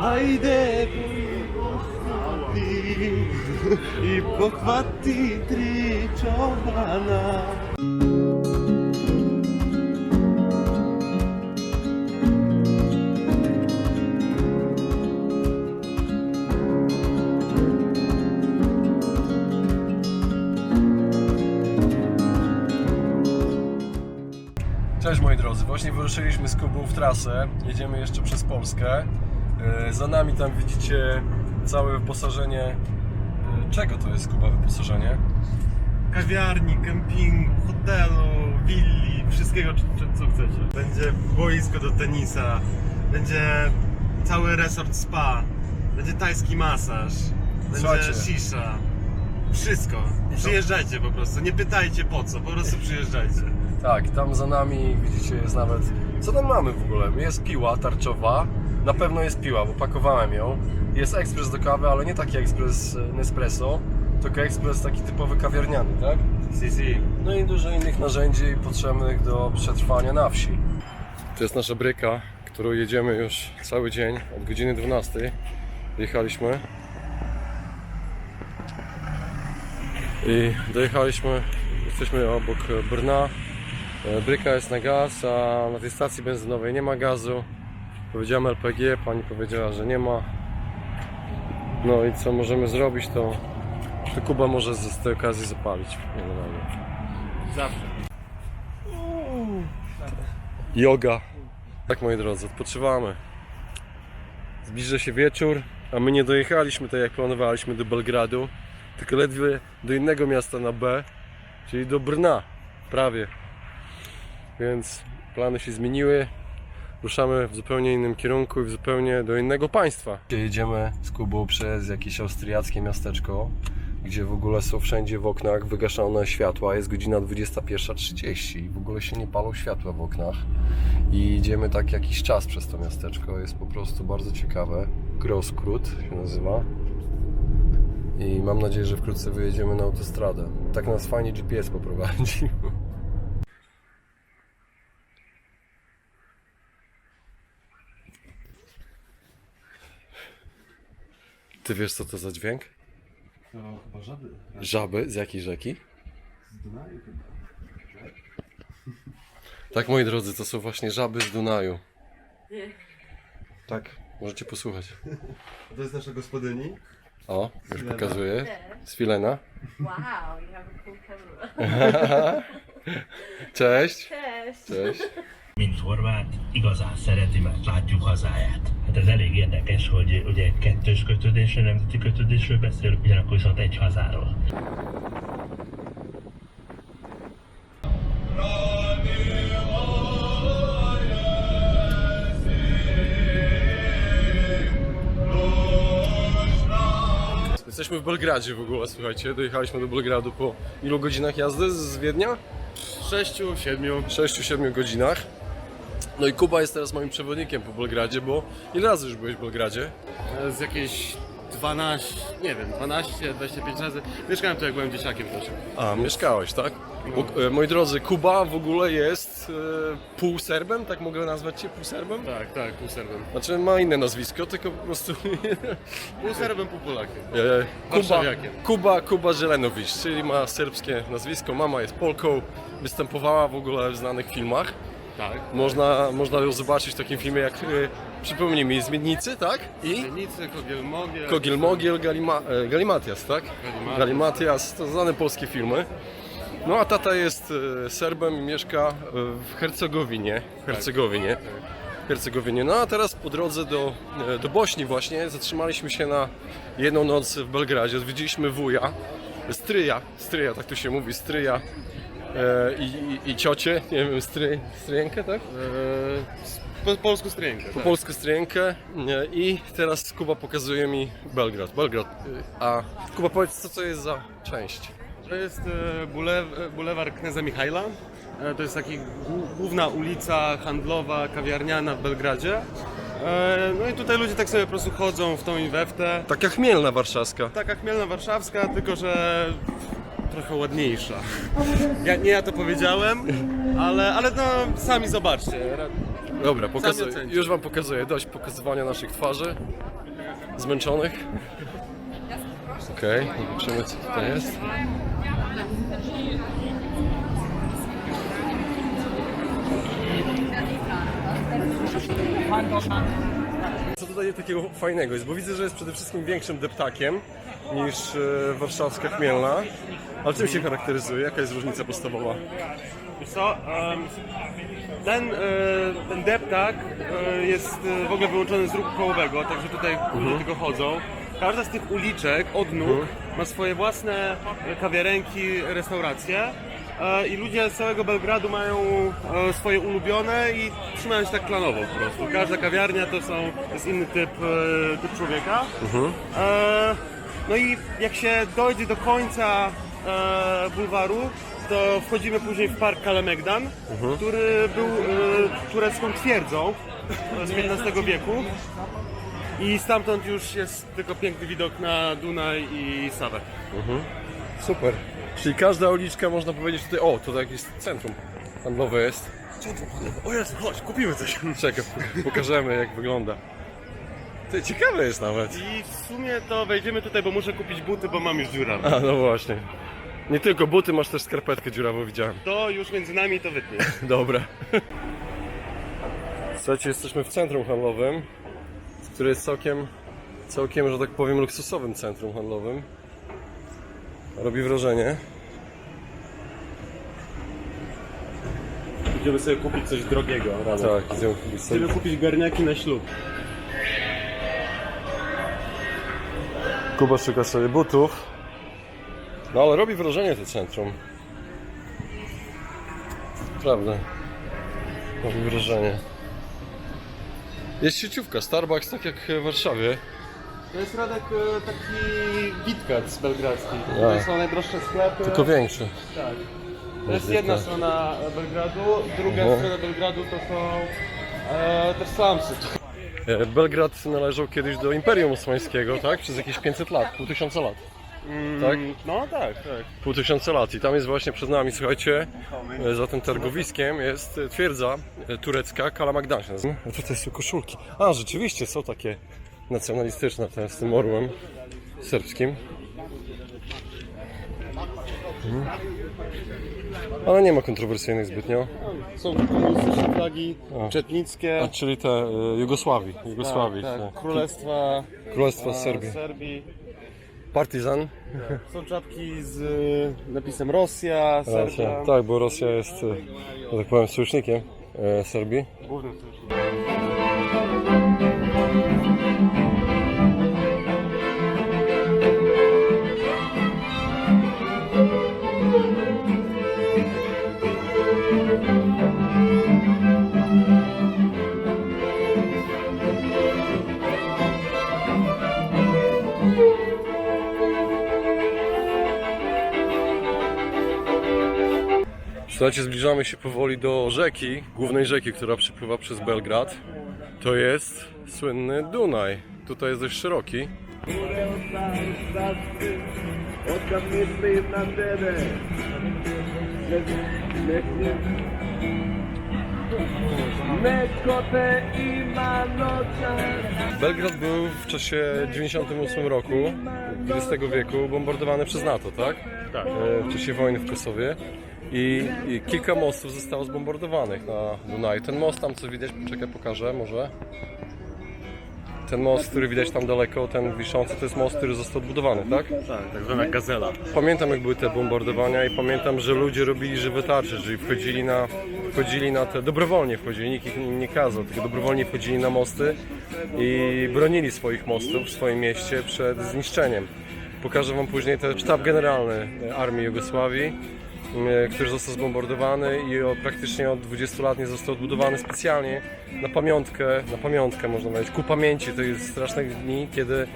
Ajde i pohvati tri čobana Cześć moi drodzy, właśnie wyruszyliśmy z Kubą w trasę, jedziemy jeszcze przez Polskę. E, Za nami tam widzicie całe wyposażenie. E, Czego to jest Kuba wyposażenie? Kawiarni, kempingu, hotelu, willi, wszystkiego co chcecie. Będzie boisko do tenisa, będzie cały resort spa, będzie tajski masaż, będzie Słuchajcie. shisha. Wszystko. Przyjeżdżajcie po prostu, nie pytajcie po co, po prostu przyjeżdżajcie. Tak, tam za nami widzicie jest nawet. Co tam mamy w ogóle? Jest piła tarczowa. Na pewno jest piła, bo pakowałem ją. Jest ekspres do kawy, ale nie taki ekspres e, Nespresso, tylko ekspres taki typowy kawiarniany, tak? Si, si. No i dużo innych narzędzi potrzebnych do przetrwania na wsi. To jest nasza bryka, którą jedziemy już cały dzień od godziny 12. Jechaliśmy. I dojechaliśmy, jesteśmy obok Brna. E, Bryka jest na gaz, a na tej stacji benzynowej nie ma gazu. Powiedziałem LPG, pani powiedziała, że nie ma. No i co możemy zrobić, to, to Kuba może z z tej okazji zapalić. Generalnie. Zawsze. Yoga. Tak moi drodzy, odpoczywamy. Zbliża się wieczór, a my nie dojechaliśmy tak jak planowaliśmy do Belgradu, tylko ledwie do innego miasta na B, czyli do Brna, prawie. Więc plany się zmieniły. Ruszamy w zupełnie innym kierunku i w zupełnie do innego państwa. Jedziemy z Kubą przez jakieś austriackie miasteczko, gdzie w ogóle są wszędzie w oknach wygaszone światła. Jest godzina 21.30 i w ogóle się nie palą światła w oknach. I idziemy tak jakiś czas przez to miasteczko. Jest po prostu bardzo ciekawe. Grosskrót się nazywa. I mam nadzieję, że wkrótce wyjedziemy na autostradę. Tak nas fajnie GPS poprowadził. Ty wiesz co to za dźwięk? To chyba żaby. Żaby? Z jakiej rzeki? Z Dunaju chyba. Tak, moi drodzy, to są właśnie żaby z Dunaju. Tak, możecie posłuchać. To jest nasza gospodyni. O, już Filena. pokazuję. Z Filena. Wow, you have a cool camera. Cześć. Cześć. Cześć. Mint horvát, igazán szereti, mert látjuk hazáját. Hát ez elég érdekes, hogy ugye kettős kötődésről, nemzeti kötődésről beszél, ugyanakkor viszont egy hazáról. Jesteśmy w Belgradzie w ogóle, słuchajcie. Dojechaliśmy do Belgradu po ilu godzinach jazdy z Wiednia? Sześciu, siedmiu. 6-7 godzinach. No i Kuba jest teraz moim przewodnikiem po Belgradzie, bo ile razy już byłeś w Belgradzie? Z jakieś 12, nie wiem, 12, 25 razy. Mieszkałem tu jak byłem dzieciakiem też. A, mieszkałeś, tak? Bo, e, moi drodzy, Kuba w ogóle jest e, półserbem, tak mogę nazwać cię półserbem? Tak, tak, pół serbem. Znaczy ma inne nazwisko, tylko po prostu Pół serbem, pół Polakiem. E, Kuba, Warszawiakiem. Kuba, Kuba Żelenowicz, czyli ma serbskie nazwisko, mama jest Polką, występowała w ogóle w znanych filmach. Tak. Można, można ją zobaczyć w takim filmie jak, e, przypomnij mi, Zmiennicy, tak? I Dzielnicy, Kogiel Mogiel. Kogiel Mogiel, Galima, e, Galimatias, tak? Galimatias. Galimatias, to znane polskie filmy. No a tata jest e, Serbem i mieszka e, w Hercegowinie. W Hercegowinie. W Hercegowinie. No a teraz po drodze do, e, do Bośni właśnie zatrzymaliśmy się na jedną noc w Belgradzie. Odwiedziliśmy wuja, stryja, stryja, tak to się mówi, stryja e, i, i, ciocie, nie wiem, stry, stryjenkę, tak? Eee, po polsku stryjenkę. Po tak. polsku stryjenkę i teraz Kuba pokazuje mi Belgrad. Belgrad. y, A Kuba powiedz co to jest za część? To jest e, bulew, e, bulewar Kneza Michaila. E, To jest taka główna ulica handlowa, kawiarniana w Belgradzie. E, No i tutaj ludzie tak sobie po prostu chodzą w tą i we w te. Taka chmielna warszawska. Taka chmielna warszawska, tylko że trochę ładniejsza. Ja, nie ja to powiedziałem, ale, ale no sami zobaczcie. Ra- Dobra, pokazuję. ocencie. Już wam pokazuję. Dość pokazywania naszych twarzy. Zmęczonych. Okej, zobaczymy co tutaj jest. Co tutaj takiego fajnego jest? Bo widzę, że jest przede wszystkim większym deptakiem niż e, warszawska chmielna. Ale czym się charakteryzuje? Jaka jest różnica podstawowa? Co, ten, e, ten deptak e, jest w ogóle wyłączony z ruchu kołowego, także tutaj ludzie tylko chodzą. Każda z tych uliczek od nóg ma swoje własne kawiarenki, restauracje i ludzie z całego Belgradu mają e, swoje ulubione i trzymają się tak klanowo po prostu. Każda kawiarnia to, są, jest inny typ, e, typ człowieka. E, no i jak się dojdzie do końca e, bulwaru, to wchodzimy później w park Kalemegdan, który był e, turecką twierdzą e, z XV wieku. I stamtąd już jest tylko piękny widok na Dunaj i Sawę. Super. Czyli każda uliczka można powiedzieć tutaj, o, to jakieś centrum handlowe jest. O jest, chodź, kupimy coś. Czekaj, pokażemy jak wygląda. To ciekawe jest nawet. I w sumie to wejdziemy tutaj, bo muszę kupić buty, bo mam już dziurawe. A, no właśnie. Nie tylko buty, masz też skarpetkę dziurawą, widziałem. To już między nami to wytnie. Dobra. Słuchajcie, jesteśmy w centrum handlowym, które jest całkiem, całkiem, że tak powiem, luksusowym centrum handlowym. Robi wrażenie. Idziemy sobie kupić coś drogiego rano. Tak, idziemy kupić sobie. Idziemy kupić garniaki na ślub. Kuba szuka sobie butów. No ale robi wrażenie to centrum. Prawda. Robi wrażenie. Jest sieciówka, Starbucks tak jak w Warszawie. To jest Radek e, taki Witkat belgradzki. To są najdroższe sklepy. Tylko większy. Tak. To jest jedna strona Belgradu, druga Mhm. strona Belgradu to są e, też slumsy. E, Belgrad należał kiedyś do Imperium Osmańskiego, tak? Przez jakieś 500 lat, pół tysiąca lat. Tak? No tak, tak. Pół tysiąca lat i tam jest właśnie przed nami, słuchajcie, e, za tym targowiskiem jest e, twierdza e, turecka Kala Magdan się nazywa. A tutaj są koszulki. A, rzeczywiście są takie nacjonalistyczne te z tym orłem serbskim. Mhm. Ale nie ma kontrowersyjnych zbytnio. Są komunistyczne flagi, A. czetnickie. A, czyli te e, Jugosławii. Jugosławii. tak, te. Królestwa Królestwa e, Serbii. Serbii. Partizan. Są czapki z e, napisem Rosja, Serbia. Rosja. Tak, bo Rosja jest, że tak powiem, sojusznikiem e, Serbii. Głównym Słuchajcie, zbliżamy się powoli do rzeki, głównej rzeki, która przepływa przez Belgrad. To jest słynny Dunaj. Tutaj jest dość szeroki. Belgrad był w czasie 98 roku XX wieku bombardowany przez NATO, tak? Tak. E, w czasie wojny w Kosowie. I, I kilka mostów zostało zbombardowanych na Dunaju. Ten most tam, co widać, czekaj, pokażę może. Ten most, który widać tam daleko, ten wiszący, to jest most, który został odbudowany, tak? Tak, tak zwana gazela. Pamiętam jak były te bombardowania i pamiętam, że ludzie robili żywe tarcze, czyli wchodzili na, wchodzili na te, dobrowolnie wchodzili, nikt ich nie kazał, tylko dobrowolnie wchodzili na mosty i bronili swoich mostów w swoim mieście przed zniszczeniem. Pokażę Wam później ten sztab generalny Armii Jugosławii, który został zbombardowany i o, praktycznie od 20 lat nie został odbudowany specjalnie na pamiątkę, na pamiątkę można powiedzieć, ku pamięci tych strasznych dni, kiedy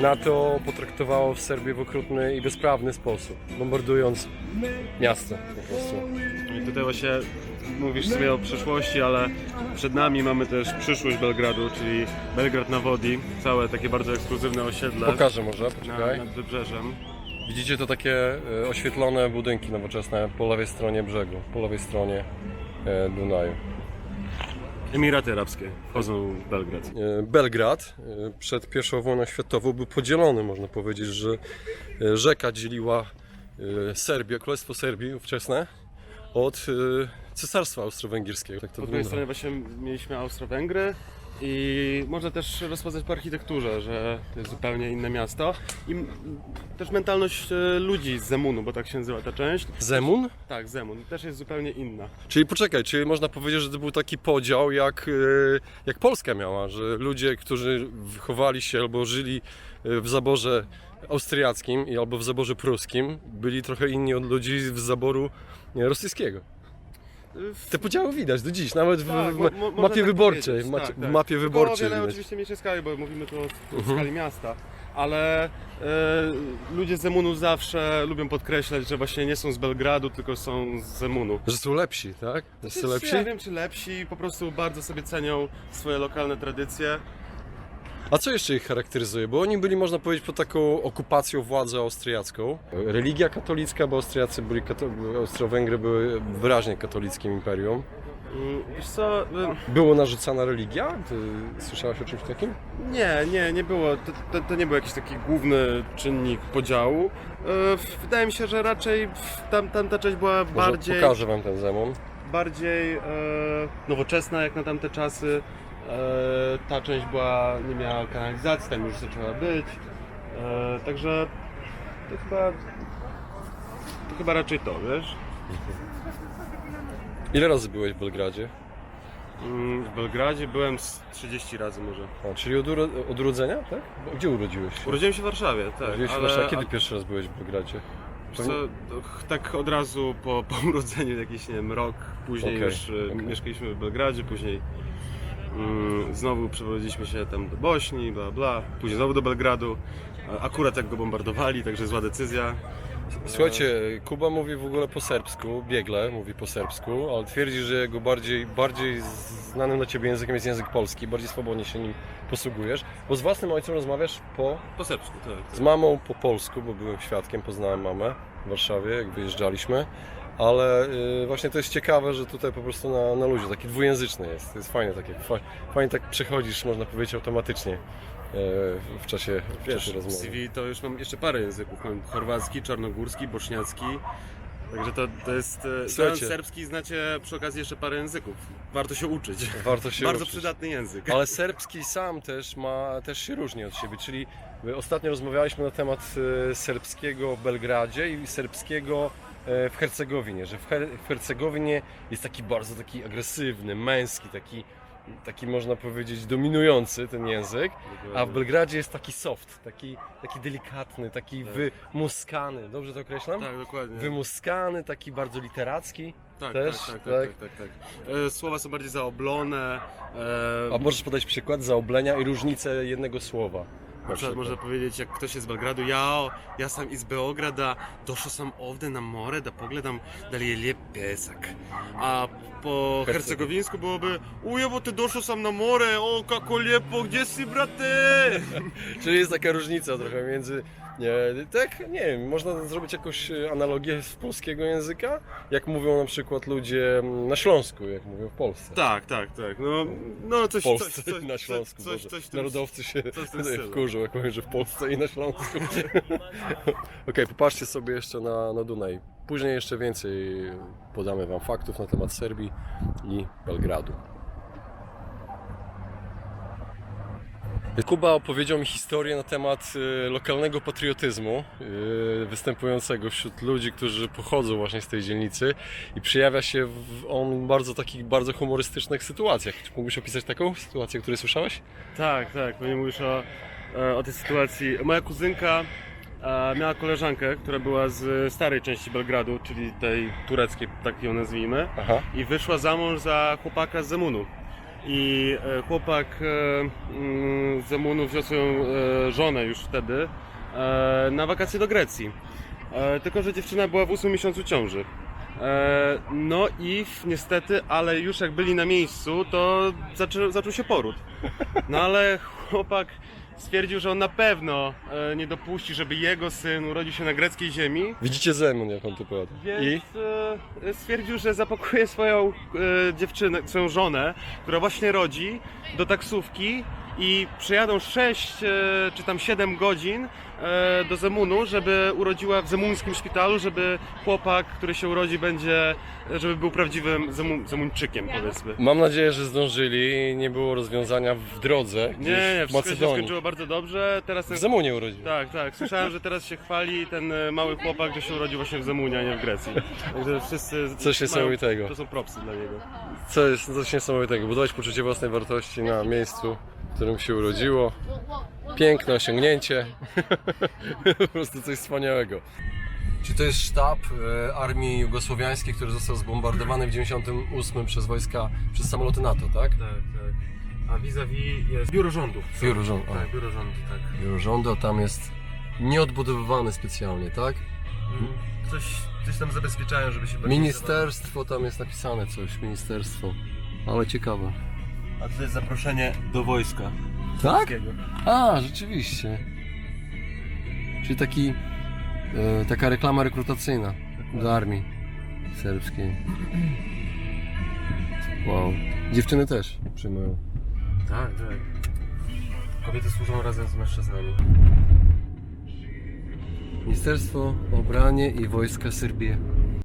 NATO potraktowało w Serbii w okrutny i bezprawny sposób, bombardując miasto po prostu. I tutaj właśnie mówisz sobie o przyszłości, ale przed nami mamy też przyszłość Belgradu, czyli Belgrad na Wodi, całe takie bardzo ekskluzywne osiedle Pokażę może, na, poczekaj. nad wybrzeżem. Widzicie to takie e, oświetlone budynki nowoczesne po lewej stronie brzegu, po lewej stronie e, Dunaju. Emiraty Arabskie wchodzą w Belgrad. E, Belgrad przed I wojną światową był podzielony, można powiedzieć, że rzeka dzieliła Serbię, Królestwo Serbii ówczesne od Cesarstwa Austro-Węgierskiego. Tak Po drugiej stronie właśnie mieliśmy Austro-Węgry i można też rozpoznać po architekturze, że to jest zupełnie inne miasto i też mentalność e, ludzi z Zemunu, bo tak się nazywa ta część. Zemun? Tak, Zemun też jest zupełnie inna. Czyli poczekaj, czyli można powiedzieć, że to był taki podział jak, e, jak Polska miała, że ludzie, którzy wychowali się albo żyli e, w zaborze austriackim albo w zaborze pruskim, byli trochę inni od ludzi z zaboru rosyjskiego. Te podziały widać do dziś, nawet w, Tak, mo- mapie tak wyborczej. powiedzieć, w, macie, tak, w tak. mapie Tylko wyborczej. wiele widać. oczywiście mniejszej skali, bo mówimy tu o w Mhm. skali miasta, ale e, ludzie z Zemunu zawsze lubią podkreślać, że właśnie nie są z Belgradu, tylko są z Zemunu. Że są lepsi, tak? Że są lepsi? Ja wiem, czy lepsi, po prostu bardzo sobie cenią swoje lokalne tradycje. A co jeszcze ich charakteryzuje? Bo oni byli, można powiedzieć, pod taką okupacją władzą austriacką. Religia katolicka, bo Austriacy byli, Austro-Węgry były wyraźnie katolickim imperium. Mm, Wiesz co, e, Było narzucana religia? Ty słyszałaś o czymś takim? nie, nie, nie było, to, to, to nie był jakiś taki główny czynnik podziału. E, Wydaje mi się, że raczej tam, tamta część była Może bardziej... pokażę wam ten zemon. bardziej e, nowoczesna jak na tamte czasy. E, ta część była, nie miała kanalizacji, tam już zaczęła być. E, także to chyba, to chyba raczej to, wiesz? Ile razy byłeś w Belgradzie? Mm, W Belgradzie byłem z 30 razy może. A, czyli od, uro- od urodzenia, tak? Gdzie urodziłeś się? Urodziłem się w Warszawie, tak. Urodziłeś się Warszawie. Kiedy a- pierwszy raz byłeś w Belgradzie? wiesz co, ch- tak od razu po, po urodzeniu, jakiś nie wiem, rok później Okej, już e, okej. mieszkaliśmy w Belgradzie, później znowu przeprowadziliśmy się tam do Bośni, bla bla, później znowu do Belgradu. Akurat jak go bombardowali, także zła decyzja. Słuchajcie, Kuba mówi w ogóle po serbsku, biegle mówi po serbsku, ale twierdzi, że jego bardziej, bardziej znanym dla Ciebie językiem jest język polski, bardziej swobodnie się nim posługujesz, bo z własnym ojcem rozmawiasz po, Po serbsku, tak. z mamą po polsku, bo byłem świadkiem, poznałem mamę w Warszawie, jak wyjeżdżaliśmy, ale y, właśnie to jest ciekawe, że tutaj po prostu na, na luzie, taki dwujęzyczny jest, to jest fajne, takie, fa, fajnie tak przechodzisz, można powiedzieć, automatycznie y, w czasie, w Wiesz, czasie w rozmowy. CV to już mam jeszcze parę języków. Mam chorwacki, czarnogórski, bośniacki. Także to, to jest. e, Znając Słuchajcie. serbski znacie przy okazji jeszcze parę języków. Warto się uczyć. Warto się Bardzo uczyć. przydatny język. Ale serbski sam też ma, też się różni od siebie, czyli ostatnio rozmawialiśmy na temat serbskiego w Belgradzie i serbskiego w Hercegowinie, że w, Her w Hercegowinie jest taki bardzo taki agresywny, męski, taki, taki można powiedzieć dominujący ten język, a w Belgradzie jest taki soft, taki, taki delikatny, taki wymuskany, dobrze to określam? Tak, dokładnie. Wymuskany, taki bardzo literacki. tak, też, tak, tak, tak. tak, tak, tak, tak. E, Słowa są bardziej zaoblone. E, A możesz podać przykład zaoblenia i różnicę jednego słowa? Na przykład można powiedzieć, jak ktoś jest z Belgradu, ja, ja sam iz Beograda, došao sam ovde na more da pogledam da li je lijep pesak. A po Herceg- hercegowinsku byłoby, ujebote, došao sam na more, o kako lijepo, gdje si brate? Czyli jest taka różnica trochę między. Nie, tak, nie wiem, można zrobić jakąś e, analogię z polskiego języka, jak mówią na przykład ludzie mm, na Śląsku, jak mówią w Polsce. Tak, tak, tak, no, no coś, W Polsce coś, coś, na Śląsku. coś, coś, coś, Narodowcy się coś w wkurzą, jak mówią, że w Polsce i na Śląsku. Okej, popatrzcie sobie jeszcze na, na Dunaj. Później jeszcze więcej podamy Wam faktów na temat Serbii i Belgradu. Kuba opowiedział mi historię na temat e, lokalnego patriotyzmu e, występującego wśród ludzi, którzy pochodzą właśnie z tej dzielnicy i przejawia się w, on bardzo takich bardzo humorystycznych sytuacjach. Czy mógłbyś opisać taką sytuację, o której słyszałeś? Tak, tak, pewnie mówisz o, o tej sytuacji. Moja kuzynka e, miała koleżankę, która była z starej części Belgradu, czyli tej tureckiej, tak ją nazwijmy, Aha. i wyszła za mąż za chłopaka z Zemunu. I e, chłopak e, mm, z Zemunu wziął swoją e, żonę już wtedy e, na wakacje do Grecji. E, tylko, że dziewczyna była w ósmym miesiącu ciąży. E, no i niestety, ale już jak byli na miejscu, to zaczą, zaczął się poród. No ale chłopak stwierdził, że on na pewno e, nie dopuści, żeby jego syn urodził się na greckiej ziemi. Widzicie Zemun, jak on to powiada. I? Więc e, stwierdził, że zapakuje swoją e, dziewczynę, swoją żonę, która właśnie rodzi, do taksówki i przyjadą 6 e, czy tam 7 godzin do Zemunu, żeby urodziła w zemuńskim szpitalu, żeby chłopak, który się urodzi, będzie, żeby był prawdziwym Zemu, Zemuńczykiem, powiedzmy. Mam nadzieję, że zdążyli i nie było rozwiązania w drodze Nie, nie, w wszystko się Macedonii. skończyło bardzo dobrze. Teraz ten... W Zemunie urodził. Tak, tak. Słyszałem, że teraz się chwali ten e, mały chłopak, że się urodził właśnie w Zemunie, a nie w Grecji. Także wszyscy Coś mają- niesamowitego. To są propsy dla niego. Co jest coś niesamowitego. Budować poczucie własnej wartości na miejscu, którym się urodziło. Piękne osiągnięcie. po prostu coś wspaniałego. Czy to jest sztab e, armii jugosłowiańskiej, który został zbombardowany w 98 przez wojska, przez samoloty NATO, tak? Tak, tak. A vis-a-vis jest biuro rządu. Biuro rządu. Tak, biuro rządu, tak. Biuro rządu, a tam jest nieodbudowywany specjalnie, tak? Coś, coś tam zabezpieczają, żeby się... Ministerstwo, tam jest napisane coś, ministerstwo. Ale ciekawe. A to jest zaproszenie do wojska. Tak? A, rzeczywiście. Czyli taki, e, taka reklama rekrutacyjna do armii serbskiej. Wow. Dziewczyny też przyjmują. Tak, tak. Kobiety służą razem z mężczyznami. Ministerstwo Obranie i Wojska Serbii.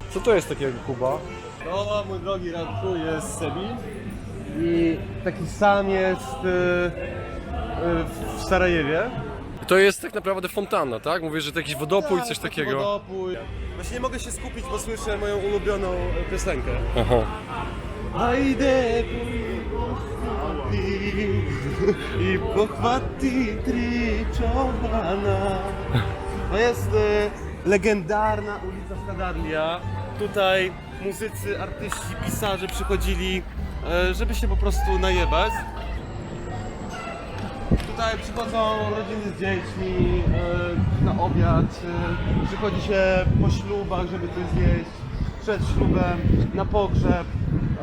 Co to jest takiego Kuba? To, mój drogi Radku, jest Sebi. I taki sam jest y, y, w Sarajewie. To jest tak naprawdę fontanna, tak? Mówisz, że to jakiś wodopój, coś taki takiego. Wodopój. Właśnie nie mogę się skupić, bo słyszę moją ulubioną piosenkę. Aha. Hajde i pochwati tri czobana. To jest e, legendarna ulica Skadarlia. Tutaj muzycy, artyści, pisarze przychodzili, żeby się po prostu najebać. Tutaj przychodzą rodziny z dziećmi e, na obiad, e, przychodzi się po ślubach, żeby coś zjeść, przed ślubem, na pogrzeb.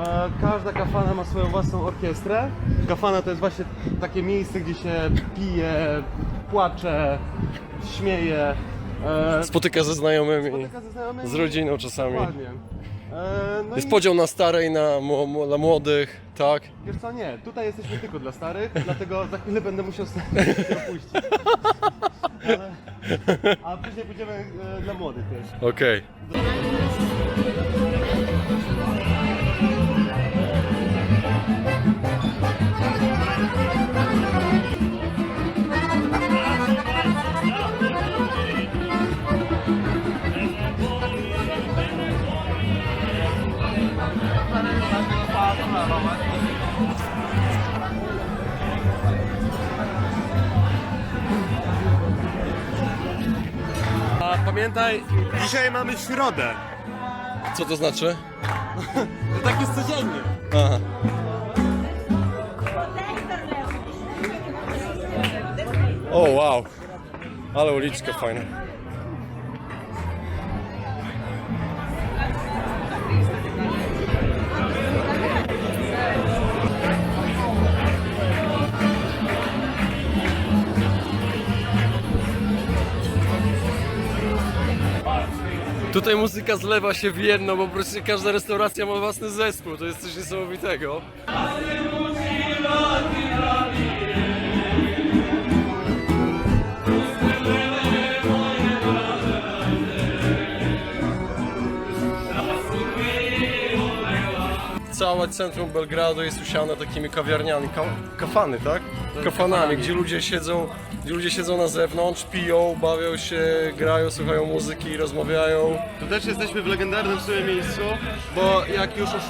E, każda kafana ma swoją własną orkiestrę. Kafana to jest właśnie takie miejsce, gdzie się pije, płacze, śmieje. E, Spotyka ze znajomymi, spotyka ze znajomymi. z rodziną czasami. Dokładnie. E, no Jest i- podział na stare i na młodych, tak? Wiesz co, nie, tutaj jesteśmy tylko dla starych, dlatego za chwilę będę musiał stary opuścić. Ale, a później pójdziemy e, dla młodych też. Okej. Dzisiaj mamy środę. Co to znaczy? To tak jest codziennie. Aha. O wow, ale uliczka fajna. Tutaj muzyka zlewa się w jedno, bo prostu każda restauracja ma własny zespół, to jest coś niesamowitego. Całe centrum Belgradu jest usiane takimi kawiarniami, ka kafany, tak? Kafanami, gdzie ludzie siedzą, gdzie ludzie siedzą na zewnątrz, piją, bawią się, grają, słuchają muzyki, rozmawiają. Tu też jesteśmy w legendarnym w sumie miejscu, bo jak już o 6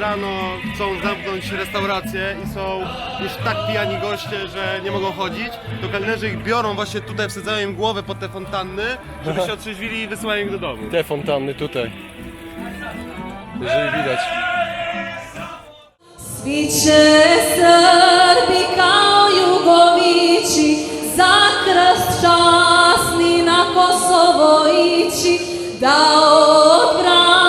rano chcą zamknąć restaurację i są już tak pijani goście, że nie mogą chodzić, to kelnerzy ich biorą właśnie tutaj, wsadzają im głowę pod te fontanny, żeby się otrzeźwili i wysyłają ich do domu. Te fontanny tutaj. Jeżeli widać. Svi će Srbi kao Jugovići za krst časni na Kosovo ići da odbrane